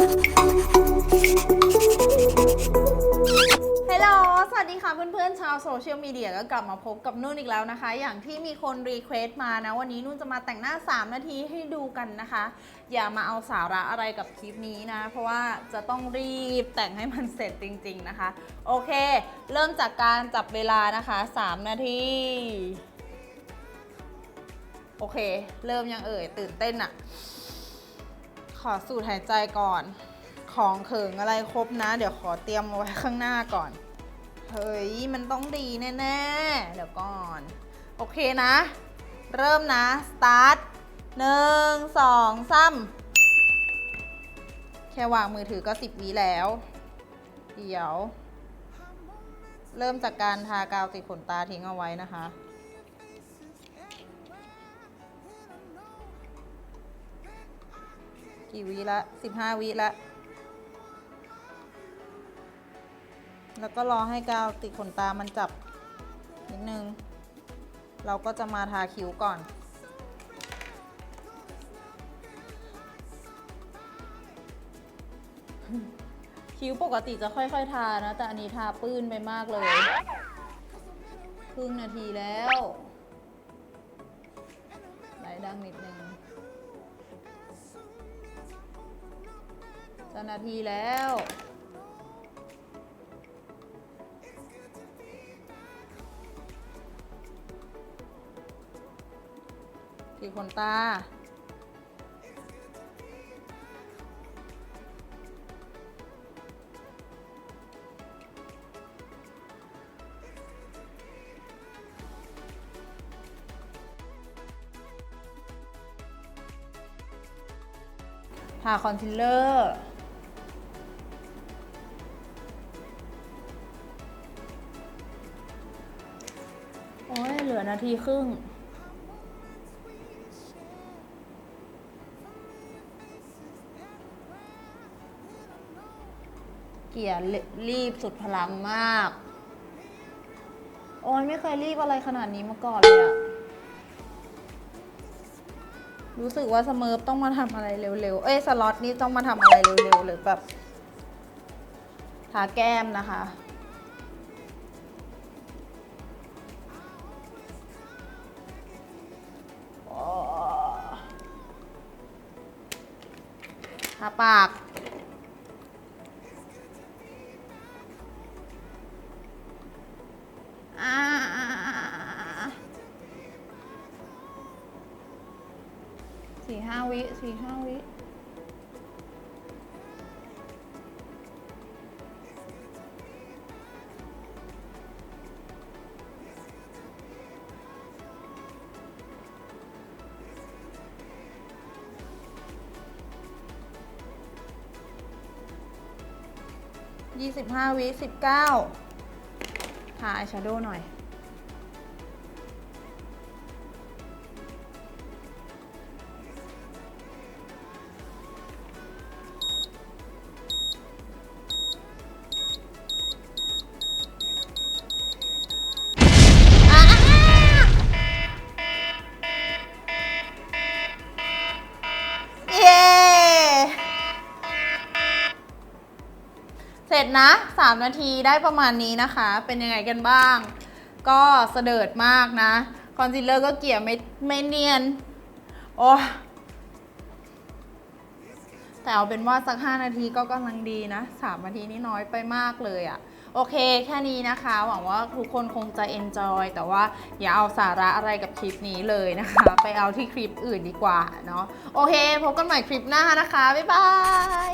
ฮัลโหล สวัสดีค่ะเพื่อนๆ ชาวโซเชียลมีเดียก็กลับมาพบกับนุ่นอีกแล้วนะคะ อย่างที่มีคนรีเควสต์มานะ วันนี้นุ่นจะมาแต่งหน้า 3 นาทีให้ดูกันนะคะ อย่ามาเอาสาระอะไรกับคลิปนี้นะ เพราะว่าจะต้องรีบแต่งให้มันเสร็จจริง ๆนะคะ โอเค เริ่มจากการจับเวลานะคะ 3 นาที โอเค เริ่มยังเอ่ยตื่นเต้นอะ ขอสูดหายใจก่อน ของเขิงอะไรครบนะ เดี๋ยวขอเตรียมเอาไว้ข้างหน้าก่อน เฮ้ย มันต้องดีแน่ๆ เดี๋ยวก่อน โอเคนะ เริ่มนะ สตาร์ทหนึ่งสองสามแค่วางมือถือก็สิบวิแล้ว เดี๋ยว เริ่มจากการทากาวติดขนตาทิ้งเอาไว้นะคะ กี่วิละสิบห้าวิละ แล้วก็รอให้กาวติดขนตามันจับนิดนึง เราก็จะมาทาคิ้วก่อนคิ้วปกติจะค่อยๆ ทานะ แต่อันนี้ทาปื้นไปมากเลยครึ่งนาทีแล้วไหลดังนิดนึง จะนาทีแล้วสีขนตาทาคอนซีลเลอร์ โอ้ยเหลือนาทีครึ่ง เกียร์รีบสุดพลังมาก โอ้ยไม่เคยรีบอะไรขนาดนี้มาก่อนเลยอะรู้สึกว่าสเมิร์ฟต้องมาทำอะไรเร็วๆ เอ้ยสล็อตนี่ต้องมาทำอะไรเร็วๆ หรือแบบทาแก้มนะคะ ทาปาก สี่ห้าวิสี่ห้าวิ ยี่สิบห้าวิสิบเก้าทาอายแชโดว์หน่อย เสร็จนะ 3 นาทีได้ประมาณนี้นะคะ เป็นยังไงกันบ้าง ก็เสดิร์ดมากนะ คอนซีลเลอร์ก็เกลี่ยไม่ไม่เนียน โอ้แต่เอาเป็นว่าสัก 5 นาทีก็กำลังดีนะ 3 นาทีนี่น้อยไปมากเลยอะโอเคแค่นี้นะคะ หวังว่าทุกคนคงจะ enjoy แต่ว่าอย่าเอาสาระอะไรกับคลิปนี้เลยนะคะ ไปเอาที่คลิปอื่นดีกว่าเนาะ โอเค พบกันใหม่คลิปหน้านะคะ บ๊ายบาย